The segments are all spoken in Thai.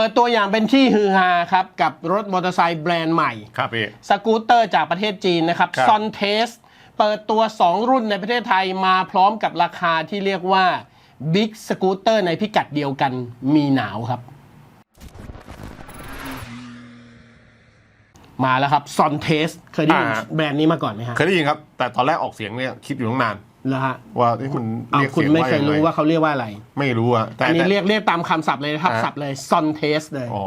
เปิดตัวอย่างเป็นที่ฮือฮาครับ กับรถมอเตอร์ไซค์แบรนด์ใหม่ ครับพี่ สกูตเตอร์จากประเทศจีนนะครับครับ ซอนเทสเปิดตัว 2 รุ่นในประเทศไทยมาพร้อมกับราคาที่เรียกว่าบิ๊กสกูตเตอร์ในพิกัดเดียวกันมีหนาวครับ มาแล้วครับซอนเทสเคยได้ยินอ่า แบรนด์นี้มาก่อนไหมฮะ เคยได้ยินครับ แต่ตอนแรกออกเสียงเนี่ยคิดอยู่ตั้งนาน แล้วฮะว่าเอ๊ะมันอ้าวเรียกคุณเสียงไม่ว่าเคยยังรู้ไงว่าเขาเรียกว่าอะไร ไม่รู้อะแต่อันนี้แต่ เรียกเรียกตามคำศัพท์เลยนะครับอ่าศัพท์เลยซอนเทสเลยอ๋อ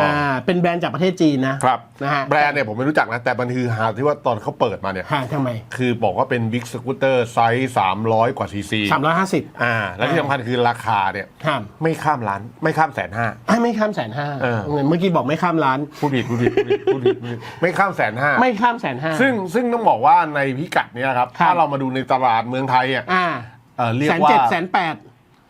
อ่าเป็นแบรนด์จากประเทศจีนนะครับนะฮะแบรนด์เนี่ยผมไม่รู้จักนะ แต่มันคือหาที่ว่าตอนเขาเปิดมาเนี่ย ฮะทำไม คือบอกว่าเป็นบิ๊กสกูตเตอร์ไซส์ 300 กว่าซีซีสามร้อยห้าสิบอ่า แล้วที่สำคัญคือราคาเนี่ย ห้ามไม่ข้ามล้าน ไม่ข้ามแสนห้า อะไม่ข้ามแสนห้าเออ เมื่อกี้บอกไม่ข้ามล้าน พูดผิดพูดผิดพูดผิดพูดผิดพูดผิดไม่ข้ามแสนห้า ไม่ข้ามแสนห้า ซึ่งซึ่งต้องบอกว่าในพิกัดเนี้ยครับ ครับ ถ้าเรามาดูในตลาดเมืองไทยอะอ่าเอ่อเรียแสกนว่าเจ็ดแสนแปด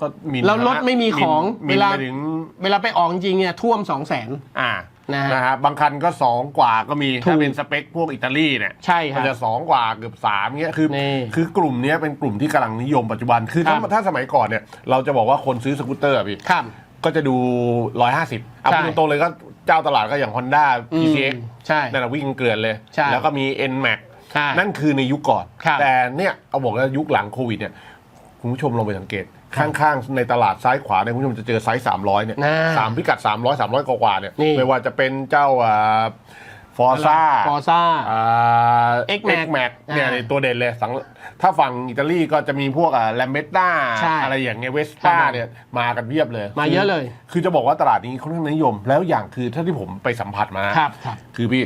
ก็มินแล้วรถไม่มีของมิเวนลาไปถึงเวลาไปออกจริงเนี่ยท่วมสองแสน อ่านะฮะนะฮะบางคันก็2กว่าก็มีถูกถ้าเป็นสเปคพวกอิตาลีเนี่ยใช่ครับมันจะ2กว่าเกือบ3เงี้ยคือนี่คือกลุ่มเนี้ยเป็นกลุ่มที่กำลังนิยมปัจจุบันคือถ้าครับ ถ้าสมัยก่อนเนี่ยเราจะบอกว่าคนซื้อสกูตเตอร์อะพี่ ครับ ก็จะดู 150เอาใช่ พูดตรงๆเลยก็เจ้าตลาดก็อย่าง Honda อืม PCX ใช่ นั่นนะวิ่งเกลือนเลย ใช่ แล้วก็มี NMAX ใช่ นั่นคือในยุคก่อนครับแต่เนี่ยเอาบอกว่ายุคหลังโควิดเนี่ยคุณผู้ชมลองไปสังเกต ข้างๆ ในตลาดซ้ายขวาเนี่ยคุณผู้ชมจะเจอไซส์300เนี่ยน่าสามพิกัด 300 300 กว่าๆเนี่ยนี่ไม่ว่าจะเป็นเจ้า ฟอร์ซ่าฟอร์ซ่า X-Max แม็กเนี่ยอ่าในตัวเด่นเลยสังถ้าฝั่งอิตาลีก็จะมีพวกแลมเบตตาใช่อะไรอย่างเงี้ยเวสครัป้าบเนี่ยมากันเพียบเลย มาเยอะเลยคือคือจะบอกว่าตลาดนี้ค่อนข้างนิยม แล้วอย่างคือถ้าที่ผมไปสัมผัสมาครับครับคือพี่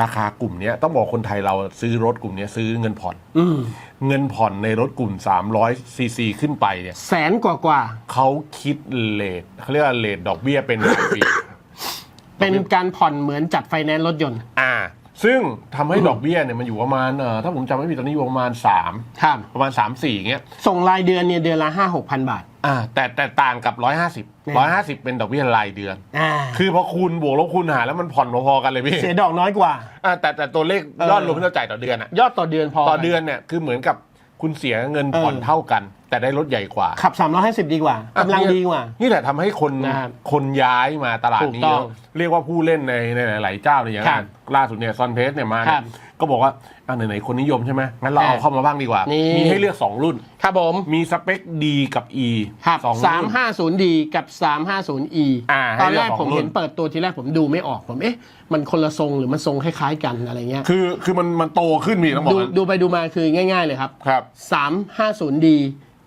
ราคากลุ่มเนี้ยต้องบอกคนไทยเราซื้อรถกลุ่มเนี้ยซื้อเงินผ่อนอืมเงินผ่อนในรถกลุ่ม 300ซีซีขึ้นไปเนี่ยแสนกว่ากว่าเขาคิดเลทเขาเรียกว่าเลทดอกเบี้ยเป็นรายปี เป็นการผ่อนเหมือนจัดไฟแนนซ์รถยนต์ อ่า ซึ่งทำให้ดอกเบี้ยเนี่ยมันอยู่ประมาณเอ่อถ้าผมจำไม่ผิดตอนนี้อยู่ประมาณ3ครับประมาณ 3 4เงี้ยส่งรายเดือนเนี่ยเดือนละห้าหกพันบาท อ่า แต่แต่ต่างกับนี่150 150 เป็นดอกเบี้ยรายเดือน อ่า คือพอคูณบวกลบคูณหารแล้วมันผ่อนพอๆกันเลยพี่เสียดอกน้อยกว่าอ่าแต่แต่ตัวเลขเออยอดรวมที่เราจ่ายต่อเดือนอะยอดต่อเดือนพอต่อเดือนเนี่ยคือเหมือนกับ คุณเสียเงินผ่อนเออเท่ากัน แต่ได้รถใหญ่กว่า ขับ 350 ดีกว่ากำลังดีกว่า นี่แหละทำให้คนนะครับคนย้ายมาตลาดถูกนี้ต้องเยอะเรียกว่าผู้เล่นในในหลายๆเจ้าเลยอย่างครันั้บนล่าสุดเนี่ยซอนเพสเนี่ยมาคเนี่รัยบ ก็บอกว่าอะไหนๆคนนิยมใช่ไหมงั้นเราเอาอ่าเข้ามาบ้างดีกว่า นี่ มีให้เลือก 2 รุ่น ครับผมมีสเปค D กับ E ครับสองรุ่น 350D กับ 350E อ่าให้ตอนแรกเลือกสองผมรุ่น เห็นเปิดตัวทีแรกผมดูไม่ออกผมเอ๊ะ มันคนละทรงหรือมันทรงคล้ายๆกันอะไรเงี้ยคือคือมันมันโตขึ้นมีต้องบอกดูงั้นดูไปดูมาคือง่าย ๆเลยครับครับ 350D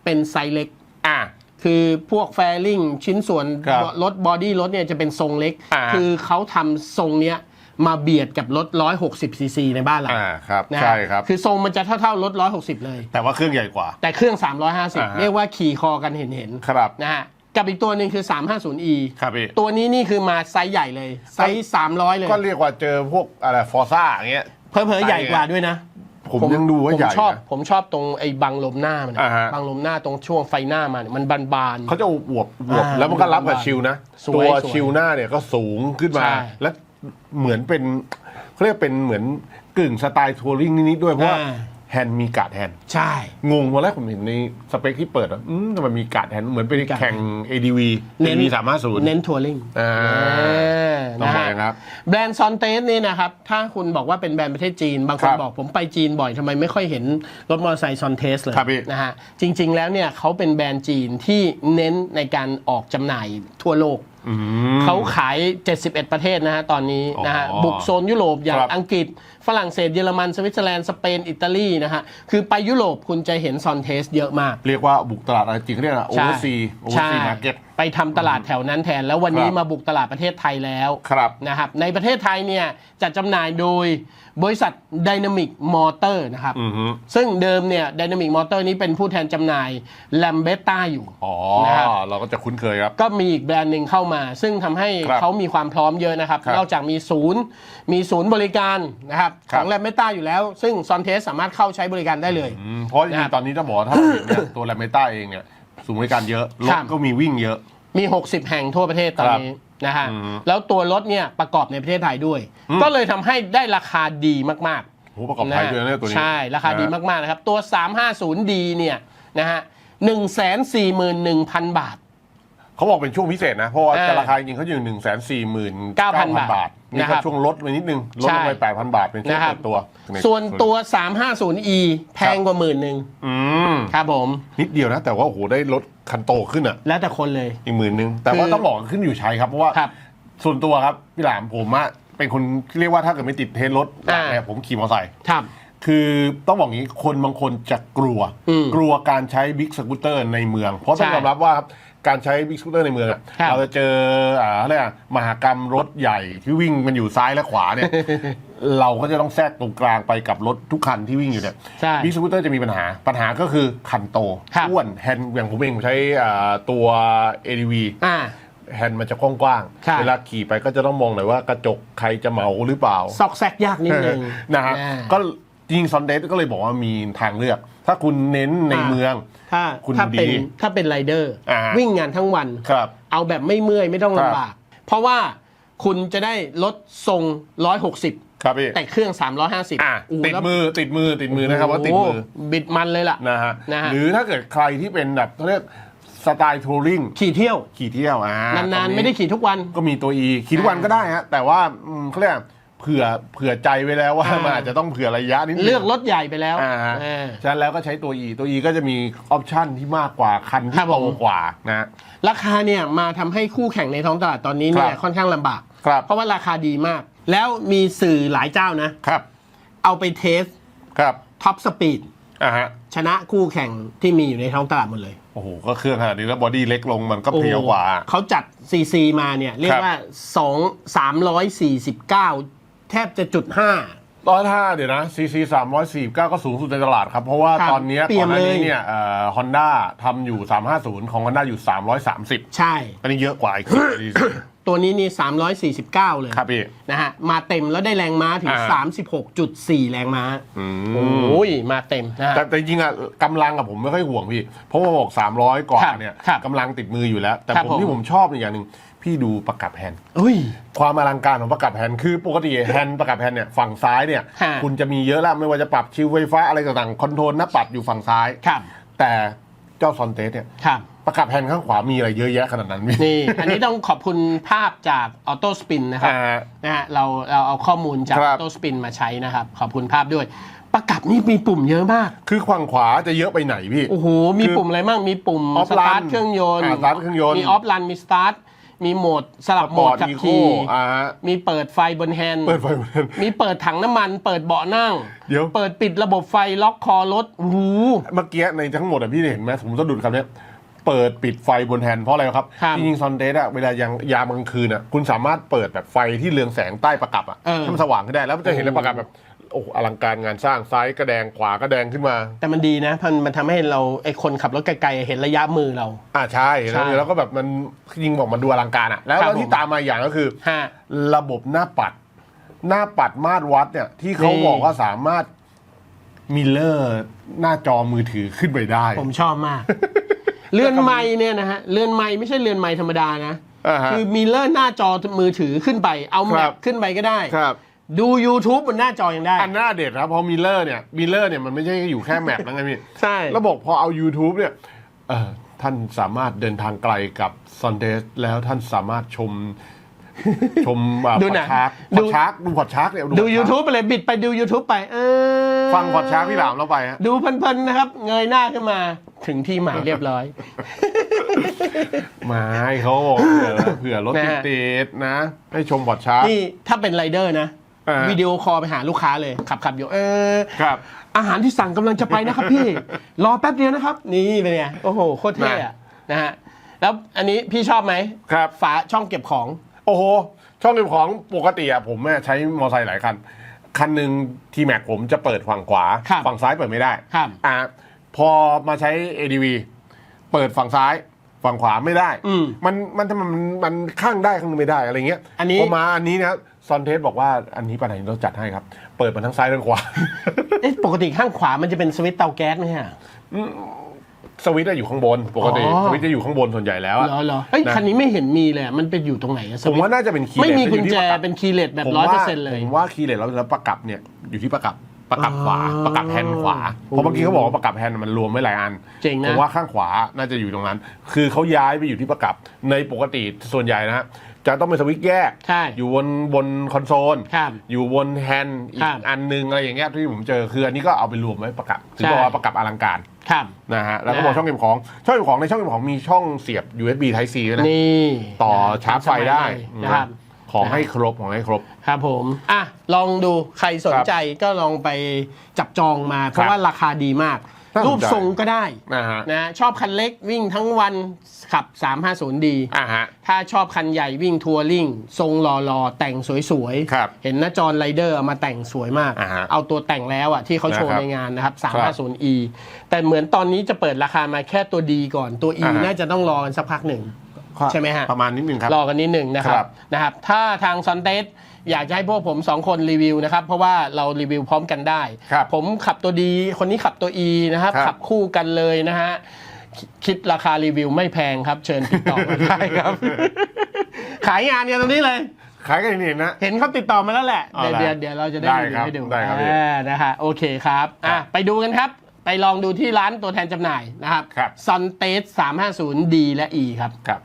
เป็นไซส์เล็ก อ่าคือพวกแฟริงชิ้นส่วนครับรถบอดี้รถเนี่ยจะเป็นทรงเล็ก อ่า คือเขาทำทรงเนี้ย มาเบียดกับรถ 160ซีซีในบ้านเราอ่าครับนะฮะใช่ครับ คือทรงมันจะเท่าๆรถ 160 เลย แต่ว่าเครื่องใหญ่กว่า แต่เครื่อง อ่า350 ฮะ เรียกว่าขี่คอกันเห็นๆครับนะฮะกับอีกตัวหนึ่งคือ 350e ครับพี่ตัวนี้นี่คือมาไซส์ใหญ่เลย ไซส์ 300 เลยก็เรียกว่าเจอพวกอะไรฟอร์ซ่าอย่างเงี้ย เพอเพอๆใหญ่กว่าด้วยนะ ผมยังดูว่าผมใหญ่ชอบนะ ผมชอบตรงไอ้บังลมหน้ามันอ่าฮะ บังลมหน้าตรงช่วงไฟหน้ามันมันบานๆเขาจะอวบอวบอ่าแล้วมันก็รับกับชิลนะ สวยตัวสวยชิลหน้าเนี่ยก็สูงขึ้นมา ใช่ และ เหมือนเป็นเขาเรียกเป็นเหมือนกึ่งสไตล์ทัวริงนิดๆด้วยเพราะว่าอ่า แฮนด์มีการ์ดแฮนด์ใช่ งงวันแรกผมเห็นในสเปคที่เปิดอะอืมทำไมมีการ์ดแฮนด์เหมือนเป็นมีการ์ดแข่ง ADV เน้น ADV สามห้าศูนย์ เน้นทัวริงอ่าต้องบอกอย่างครับ แบรนด์ซอนเตสนี่นะครับ ถ้าคุณบอกว่าเป็นแบรนด์ประเทศจีน บางคคนรับบอกผมไปจีนบ่อยทำไมไม่ค่อยเห็นรถมอเตอร์ไซค์ซอนเทสเลยครับพี่ นะฮะจริง ๆ แล้วเนี่ยเขาเป็นแบรนด์จีนที่เน้นในการออกจำหน่ายทั่วโลก อืม เขาขาย 71 ประเทศนะฮะ ตอนนี้นะฮะ อ๋อบุกโซนยุโรปอย่างครับอังกฤษ ฝรั่งเศส เยอรมัน สวิตเซอร์แลนด์ สเปน อิตาลีนะฮะ คือไปยุโรปคุณจะเห็นซอนเทสเยอะมาก เรียกว่าบุกตลาดอะไรจริงเขาเรียกอะไรโอใช่เวอร์ซีโอเวอใช่ร์ซีมาร์เก็ต ไปทำตลาดแถวนั้นแทน แล้ววันนี้ครับ มาบุกตลาดประเทศไทยแล้ว ครับ นะครับในประเทศไทยเนี่ยจัดจำหน่ายโดยบริษัท Dynamic Motor นะครับอือฮึ ซึ่งเดิมเนี่ย Dynamic Motor นี้เป็นผู้แทนจำหน่าย Lambetta อยู่ อ๋อ นะครับ เราก็จะคุ้นเคยครับ ก็มีอีกแบรนด์หนึ่งเข้ามา ซึ่งทำให้ครับเขามีความพร้อมเยอะนะครับครับ นอกจากมีศูนย์ มีศูนย์บริการนะครับครัขบองแลมเมต้าอยู่แล้ว ซึ่งซอนเทสสามารถเข้าใช้บริการได้เลยอืมเพราะจรินะครังบๆตอนนี้ต้องบอกว่าถ้าเราเห็นเนี่ยตัวแรมเมต้าเองเนี่ยสูงบริการเยอะรคถรับก็มีวิ่งเยอะ มี 60 แห่งทั่วประเทศตอนนี้นะฮะอืมแล้วตัวรถเนี่ยประกอบในประเทศไทยด้วยอืมก็เลยทำให้ได้ราคาดีมากโหประกอบๆไทยด้วยนะเนี่ยตัวนี้ใช่ราคาดีนะฮะมากๆนะครับตัว 350D เนี่ยนะฮะ141,000บาท เขาบอกเป็นช่วงพิเศษนะ เพราะว่าอ่าจะราคาจริงๆเขาอยู่หนึ่งแสนสี่หมื่น9,000บาทนี่นะครัก็บช่วงลดไปนิดนึงลดลงไปใช่ แปดพันบาทเป็นช่วงนะครับเปิดตัวส่วนตัว 350e แพงกว่าหมื่นหนึ่งอืมครับผม นิดเดียวนะ แต่ว่าโอ้โหได้ลดคันโตขึ้นอะ แล้วแต่คนเลย อีกหมื่นนึง แต่ว่าคือต้องบอกขึ้นอยู่ใช้ครับ เพราะว่าครับส่วนตัวครับ พี่หลามผมอะเป็นคนเรียกว่าถ้าเกิดไม่ติดเทสรถอ่า เนี่ยผมขี่มอเตอร์ไซค์ครับ คือต้องบอกงี้คนบางคนจะกลัว อืมกลัวการใช้บิ๊กสกูตเตอร์ในเมือง เพราะต้องใช่ยอมรับว่าครับ การใช้บิ๊กสกูตเตอร์ในเมืองอะครับ เราจะเจออ่าอะไรอะมหากรรมรถใหญ่ที่วิ่งกันอยู่ซ้ายและขวาเนี่ย เราก็จะต้องแทรกตรงกลางไปกับรถทุกคันที่วิ่งอยู่เนี่ยใช่ บิ๊กสกูตเตอร์จะมีปัญหาปัญหาก็คือคันโตครับ อ้วนแฮนด์อย่างผมเองผมใช้อ่าตัว ADV อ่า แฮนด์มันจะกว้างครับๆเวลาขี่ไปก็จะต้องมองหน่อยว่ากระจกใครจะเหมาหรือเปล่า ซอกแซกยากนิดนึงนะฮะอ่าก็จริงซอนเดสก็เลยบอกว่ามีทางเลือก ถ้าคุณเน้นในอ่าเมือง ถ้าคุณถ้าเป็นดีถ้าเป็นไรเดอร์ อ่า วิ่งงานทั้งวัน ครับ เอาแบบไม่เมื่อยไม่ต้องครับ ลำบาก เพราะว่าคุณจะได้ลดทรง 160 ครับพี่แต่เครื่อง 350อะโอ้โหติดแล้วมือติดมือติดมือนะครับว่าติดมือ โโหบิดมันเลยล่ะ นะฮะนะฮะ หรือถ้าเกิดใครที่เป็นแบบเขาเรียกสไตล์ทัวริงขี่เที่ยว ขี่เที่ยวอ่านานตๆรงไม่ได้ขี่ทุกวัน ก็มีตัว E ขี่ทุกวันอ่าก็ได้ฮะแต่ว่าอืมเขาเรียก เผื่อเผื่อใจไว้แล้วว่าอ่ามั มันอาจจะต้องเผื่อระยะนิดนึงเลือกรถใหญ่ไปแล้วอ่าฮะเออ ฉะนั้นแล้วก็ใช้ตัว E ตัว E ก็จะมีออปชั่นที่มากกว่าคันครัที่บโตผมกว่านะ ราคาเนี่ยมาทำให้คู่แข่งในท้องตลาดตอนนี้เนี่คยรับ ค่อนข้างลำบาก ครับเพราะว่าราคาดีมาก แล้วมีสื่อหลายเจ้านะ ครับเอาไปเทสครับท็อปสปีดอ่าฮะชนะคู่แข่งที่มีอยู่ในท้องตลาดหมดเลยโอ้โหก็เครื่องขนาดนี้แล้วบอดี้เล็กลงมันก็เพรียวกว่า โอ้เขาจัด CC มาเนี่ย เรียครักบว่า 2 349 แทบจะจุด5ร้อยห้าเดี๋ยวนะ CC 349ก็สูงสุดในตลาดครับ เพราะว่าครับตอนเนี้ยเปรีก่ยอบนหน้านี้เลย เนี่ยฮอนด้าทำอยู่ 350 ของฮอนด้าอยู่ 330 ใช่ อันนี้เยอะกว่าอีก ตัวนี้นี่ 349 เลยครับพี่นะฮะ มาเต็มแล้วได้แรงม้าถึง อ่า 36.4 แรงม้าอืมโอ้ย มาเต็มนะฮะ แต่แต่จริงๆอะกำลังกับผมไม่ค่อยห่วงพี่ เพราะว่าบอก 300 กว่าครับเนี่ยครับกำลังติดมืออยู่แล้ว แต่ครับผมผมที่ผมชอบอีกอย่างหนึ่ง พี่ดูประกับแฮนด์อุ้ย ความอลังการของประกับแฮนด์คือปกติแฮนด์ประกับแฮนด์เนี่ยฝั่งซ้ายเนี่ยฮะ คุณจะมีเยอะแล้วไม่ว่าจะปรับชิวไฟฟ้าอะไรต่างๆคอนโทรลหน้าปัดอยู่ฝั่งซ้าย ครับแต่เจ้าซอนเตสเนี่ยครับ ประกับแฮนด์ข้างขวามีอะไรเยอะแยะขนาดนั้นพี่นี่ อันนี้ต้องขอบคุณภาพจากออโต้สปินนะครับ อ่า นะฮะเราเราเอาข้อมูลจากคอรัอบโต้สปินมาใช้นะครับ ขอบคุณภาพด้วย ประกับนี่มีปุ่มเยอะมาก คือฝั่งขวาจะเยอะไปไหนพี่ โอ้โห มีปุ่มอะไรบ้างมีปุ่ม ออฟสรันตาร์ทเครื่องยนต์ อ่าสตาร์ทเครื่องยนต์ มีออฟรัน มีสตาร์ท มีโหมดสลับโหมดขับอีโคขี่อ่าฮะมีเปิดไฟบนแฮนด์เปิดไฟบนแฮนด์ มีเปิดถังน้ำมัน เปิดเบาะนั่งเดี๋ยว เปิดปิดระบบไฟล็อกคอรถโอ้โห เมื่อกี้ในทั้งหมดอะพี่เห็นไหมผมสะดุดคำเนี้ยเปิดปิดไฟบนแฮนด์เพราะอะไรครับ ครับจริงๆซอนเดสอะเวลายังยามกลางคืนอะคุณสามารถเปิดแบบไฟที่เรืองแสงใต้ประกับอะเออให้มันสว่างขึ้นได้แล้วมันจะเห็นในประกับแบบ โอ้โหอลังการงานสร้างซ้ายก็แดงขวาก็แดงขึ้นมา แต่มันดีนะ มันมันทำให้เราไอคนขับรถไกลๆเห็นระยะมือเรา อ่าใช่ใช่แล้วแล้วก็แบบมันยิงบอกมันดูอลังการอะแล้วครับแล้วที่ผม ตามมาอย่างก็คือ ฮะ ระบบหน้าปัด หน้าปัดมาตรวัดเนี่ย ที่เขานี่ บอกว่าสามารถมิลเลอร์หน้าจอมือถือขึ้นไปได้ ผมชอบมาก เลื่อนไม้เนี่ยนะฮะเลื่อนไม้ไม่ใช่เลื่อนไม้ธรรมดานะ อ่าฮะคือมีเลื่อนหน้าจอมือถือขึ้นไป เอาแมครัปบ ขึ้นไปก็ได้ ครับ ดู YouTube บนหน้าจอยังได้ อันหน้าเด็ดครับเพราะมิลเลอร์เนี่ยมิลเลอร์เนี่ยมันไม่ใช่อยู่แค่แมปแล้วไงพี่ ใช่แล้วบอกพอเอา YouTube เนี่ยเออท่านสามารถเดินทางไกลกับ s u n d a y แล้วท่านสามารถชม ชมพดูอหนัดงชาร์กพดู อดชาร์กดูพอดชาร์กเนี่ยดู พอดชาร์ก YouTube ไปเลยบิดไปดู YouTube ไปเออฟังพอดชาร์กพี่หลามเราไปฮะ ดูเพลินๆนะครับ เงยหน้าขึ้นมาถึงที่หมายเรียบร้อย ไม่เขาบอกเผื่อเผื่อรถนะฮะติดๆนะ ให้ชมพอดชาร์กนี่ถ้าเป็นไรเดอร์นะ อ่า วิดีโอคอลไปหาลูกค้าเลยขับขับอยู่เออ ครับ อาหารที่สั่งกำลังจะไปนะครับพี่ รอแป๊บเดียวนะครับ นี่เป็นไงโอ้โหโคตรเท่อะนะฮะแล้วอันนี้พี่ชอบไหมครับ ฝาช่องเก็บของโอ้โห ช่องเก็บของปกติอะผมเนี่ยใช้มอเตอร์ไซค์หลายคัน คันหนึ่งทีแม็กผมจะเปิดฝั่งขวา ครับฝั่งซ้ายเปิดไม่ได้ครับอะพอมาใช้ ADV เปิดฝั่งซ้าย ฝั่งขวาไม่ได้ อืม มันมันมันมันมันข้างได้ข้างนึงไม่ได้อะไรเงี้ยอันนี้ พอมาอันนี้นะซอนเทสบอกว่าอันนี้ปัญหาเราจัดให้ครับ เปิดมาทั้งซ้ายทั้งขวา เอ๊ะปกติข้างขวามันจะเป็นสวิตช์เตาแก๊สไหมฮะ สวิตช์อะอยู่ข้างบน ปกติอ๋อ สวิตช์จะอยู่ข้างบนส่วนใหญ่แล้วอะ เหรอเหรอเฮ้ยนะ คันนี้ไม่เห็นมีเลยอะมันเป็นอยู่ตรงไหนอะสผมวิตช์ว่าน่าจะเป็นคีย์ไม่มีเลสกุญอยู่แจที่ประกับเป็นคีย์เลสแบบผมร้อยเปอว่าร์เซ็นต์เลย ผมว่าคีย์เลสแล้วแล้วประกับเนี่ยอยู่ที่ประกับ ประกับขวาอ๋อประกับแฮนด์ขวา เพราะเมื่อกี้เขาบอกว่าประกับแฮนด์มันรวมไว้หลายอันเจ๋งผนะมว่าข้างขวาน่าจะอยู่ตรงนั้น คือเขาย้ายไปอยู่ที่ประกับในปกติส่วนใหญ่นะฮะจะต้องเป็นสวิตช์แยก ใช่ อยู่บนบนคอนโซล ครับอยู่บนแฮนด์อีครักบอันนึงอะไรอย่างเงี้ยที่ผมเจอคืออันนี้ก็เอาไปรวมไว้ประกับถึงใช่บอกว่าประกับอลังการครับ นะฮะแล้วก็บอกนะ ช่องเก็บของช่องเก็บของในช่องเก็บของมีช่องเสียบ USB Type C ด้วยนะ นี่ต่อชาร์จไฟได้นะครับ ของให้ครบของให้ครบ ครับผมอะลองดูใครสนใจก็ลองไปจับจองมา เพราะว่าราคาดีมากน่าสนใจรูปทรงก็ได้นะฮะนะชอบคันเล็กวิ่งทั้งวันขับ 350D อ่าฮะถ้าชอบคันใหญ่วิ่งทัวริงทรงหล่อๆ แต่งสวยครับเห็นนะจอนไรเดอร์เอามาแต่งสวยมากอ่าฮะเอาตัวแต่งแล้วอะที่เขาโชว์นะครับในงานนะครับ 350e แต่เหมือนตอนนี้จะเปิดราคามาแค่ตัวดีก่อนตัว e อ่าฮะน่าจะต้องรอกันสักพักหนึ่ง ใช่ไหมฮะประมาณนิดนึงครับรอกันนิดหนึ่งนะครัครับบนะครับถ้าทางซันเตสอยากจะให้พวกผมสองคนรีวิวนะครับ เพราะว่าเรารีวิวพร้อมกันได้ครับผมขับตัวดีคนนี้ขับตัว E นะครับครับขับคู่กันเลยนะฮะคิคิดราคารีวิวไม่แพงครับ เชิญติดต่อมาได้ครับ ขายงานกันตรงนี้เลยขายกันเองนะ เห็นเขาติดต่อมาแล้วแหละเอาเดี๋ยวล่ะเดี๋ยวเดี๋ยวเราจะได้ได้รีวิควรับให้ดูได้ครับพี่อ่านะฮะโอเคครับอะครับไปดูกันครับ ไปลองดูที่ร้านตัวแทนจำหน่ายนะครับครับซันเตส 350D และ E ครับครับ